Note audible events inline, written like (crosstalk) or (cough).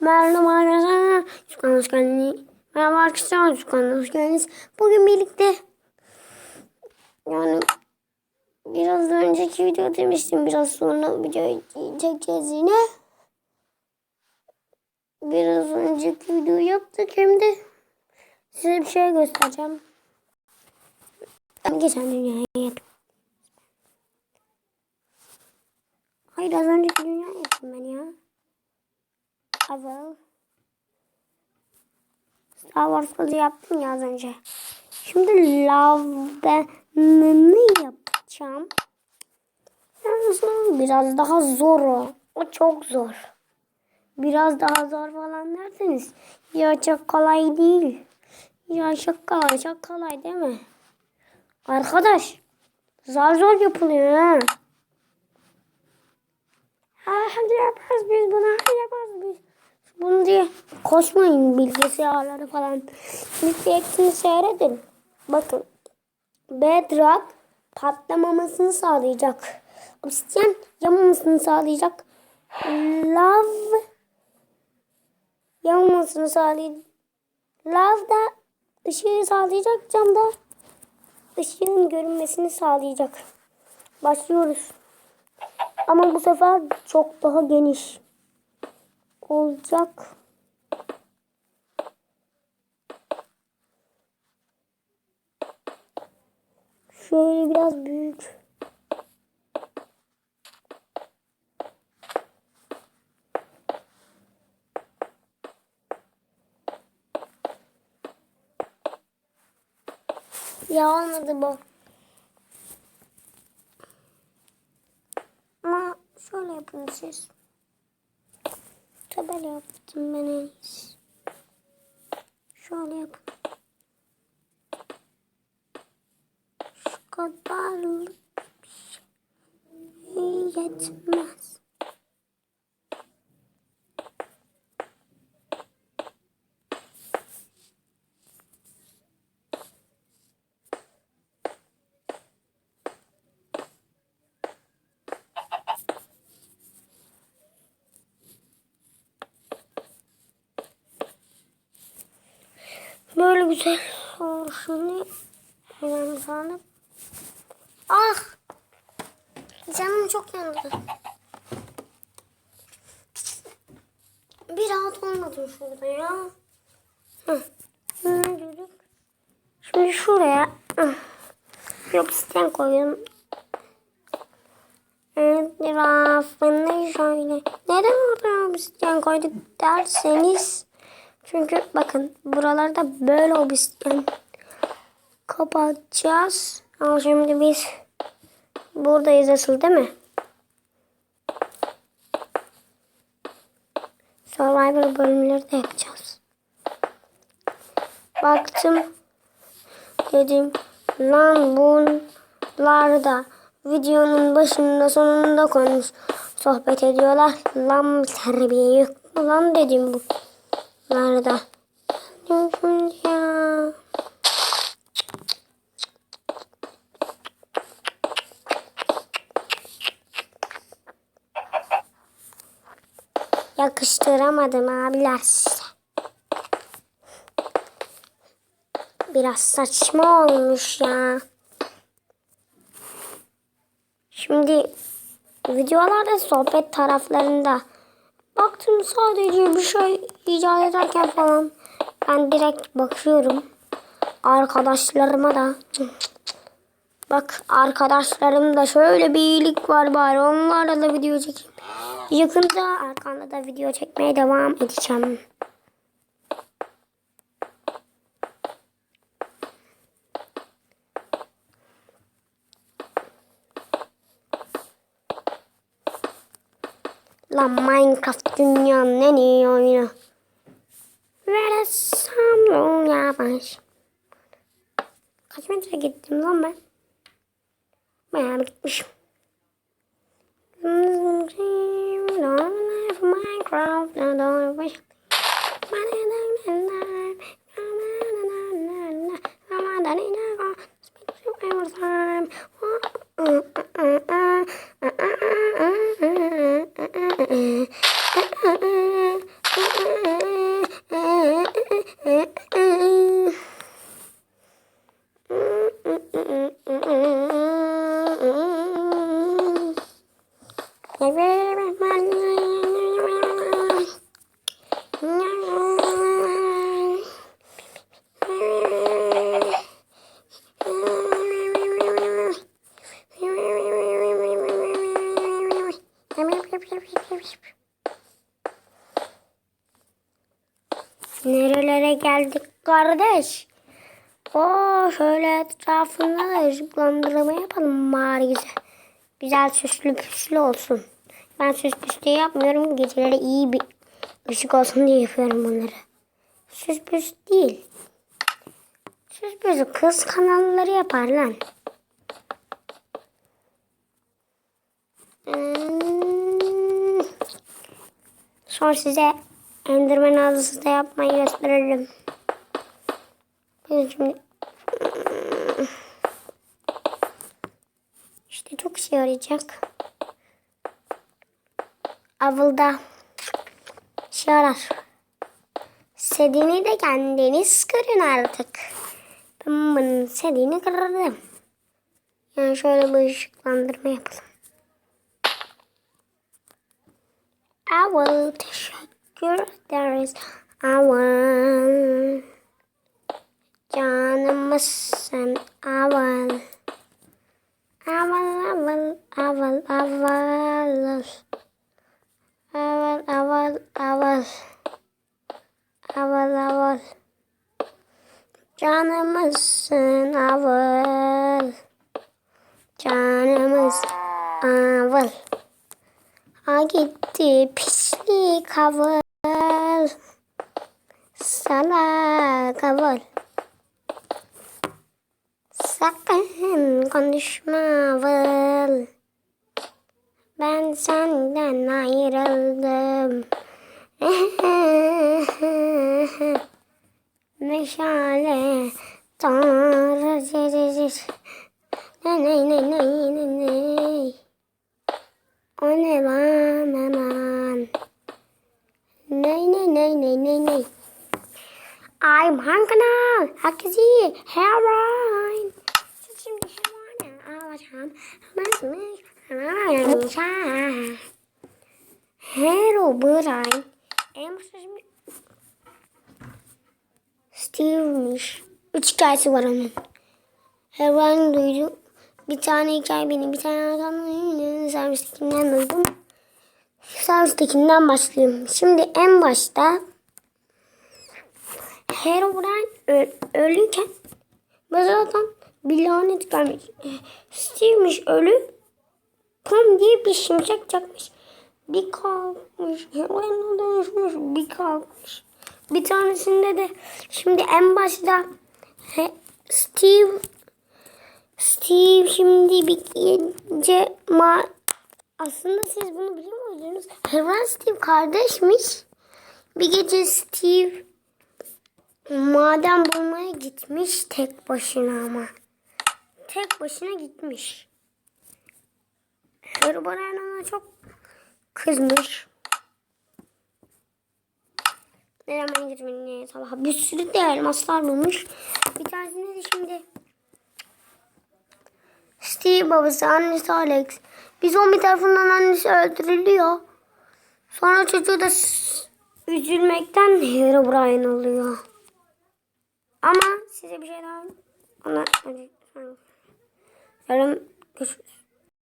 Merhaba arkadaşlar. Sükan hoş geldiniz. Merhaba arkadaşlar. Sükan hoş geldiniz. Bugün birlikte yani biraz önceki video demiştim. Biraz sonra video çekeceğiz yine. Biraz önceki video yaptık hem de size bir şey göstereceğim. Geçen dünyaya yaptım. Hayır az önceki dünya yaptım ben ya. Evet. Star Wars kızı yaptım ya az önce. Şimdi lavdanını yapacağım. Yalnız biraz daha zor o. O çok zor. Biraz daha zor falan derseniz ya çok kolay değil. Ya çok kolay, çok kolay değil mi? Arkadaş, zar zor yapılıyor ha. Ha, hadi yaparız biz bunu, hadi yaparız biz. Bunu diye koşmayın bilgisayarları falan. Lütfen hepsini seyredin. Bakın. Bedrock patlamamasını sağlayacak. Obsidian yanmamasını sağlayacak. Love yanmamasını sağlayacak. Love da ışığı sağlayacak. Cam da ışığın görünmesini sağlayacak. Başlıyoruz. Ama bu sefer çok daha geniş olacak. Şöyle biraz büyük. Ya olmadı bu. Ama şöyle yapın siz. Yaptım ben en iyisi. Şöyle yapın. Şu kadarlık bir şey yetmez. Böyle güzel oluşunu ben sanıp. Ah! Canım çok yandı. Bir rahat olmadım şurada ya. Hı. Ne diyorduk? Şimdi şuraya bir obsidian koyalım. Etrafını şöyle. Neden oraya obsidian koyduk derseniz çünkü bakın buralarda böyle obsidian kapatacağız. Ama şimdi biz buradayız asıl değil mi? Survivor bölümleri de yapacağız. Baktım. Dedim lan bunlar da videonun başında sonunda konuş sohbet ediyorlar. Lan terbiye yok lan dedim bu. Nerede? Ya. Yakıştıramadım abiler size. Biraz saçma olmuş ya. Şimdi videolarda sohbet taraflarında Baktım sadece bir şey icat ederken falan ben direkt bakıyorum. Arkadaşlarıma da bak arkadaşlarımda şöyle bir iyilik var bari onlarla da video çekeyim. Yakında arkanda da video çekmeye devam edeceğim. Lan Minecraft dünyanın en iyi oyunu. Yavaş. Kaç metre gittim lan ben? Bayağı gitmişim. Minecraft Nerelere geldik kardeş? Oo, şöyle etrafında da ışıklandırma yapalım bari güzel. Güzel süslü püslü olsun. Ben süs püslü yapmıyorum. Geceleri iyi bir ışık olsun diye yapıyorum bunları. Süs püs değil. Süs püsü kız kanalları yapar lan. Hmm. Sonra size Enderman ağzısı da yapmayı gösteririm. Şimdi işte çok şey arayacak. Avılda şey arar. Sedini de kendiniz kırın artık. Ben bunun sedini kırdım. Yani şöyle bir ışıklandırma yapalım. I will sugar. there is I will. Jonathan. I will. I will. I will. I will. I will. I will. avul. Avul avul. Canımız sen avul. I will. A gitti pislik haval. Salak haval. Sakın konuşma Vıl. Ben senden ayrıldım. (laughs) Meşale tanrı. Ne ne ne ne ne ne. O ne lan aman. Ne ne ne ne ne ne. I'm Hankana. Herkesi Heroin. Şimdi Heroin'i alacağım. Heroin. Hero Brian. En başta şimdi Steve'miş. Üç hikayesi var onun. Heroin duydu. Bir tane hikaye benim, bir tane adamın servistekinden duydum. Servistekinden başlayayım. Şimdi en başta Herobrine ö- ölüyken mezardan bir lanet gelmiş. Steve'miş ölü. Pom diye bir şimşek çakmış. Bir kalkmış. Herobrine dönüşmüş. Bir kalkmış. Bir tanesinde de şimdi en başta Steve Steve şimdi bir gece ma aslında siz bunu biliyor muydunuz? Heron Steve kardeşmiş. Bir gece Steve maden bulmaya gitmiş tek başına ama. Tek başına gitmiş. Herobrine ona çok kızmış. Neden gitmeni sabah bir sürü de elmaslar bulmuş. Bir tanesinde de şimdi Steve babası, annesi Alex. Bir zombi tarafından annesi öldürülüyor. Sonra çocuğu da üzülmekten Herobrine oluyor. Ama size bir şey daha anlatmayacağım. Yarın görüşürüz.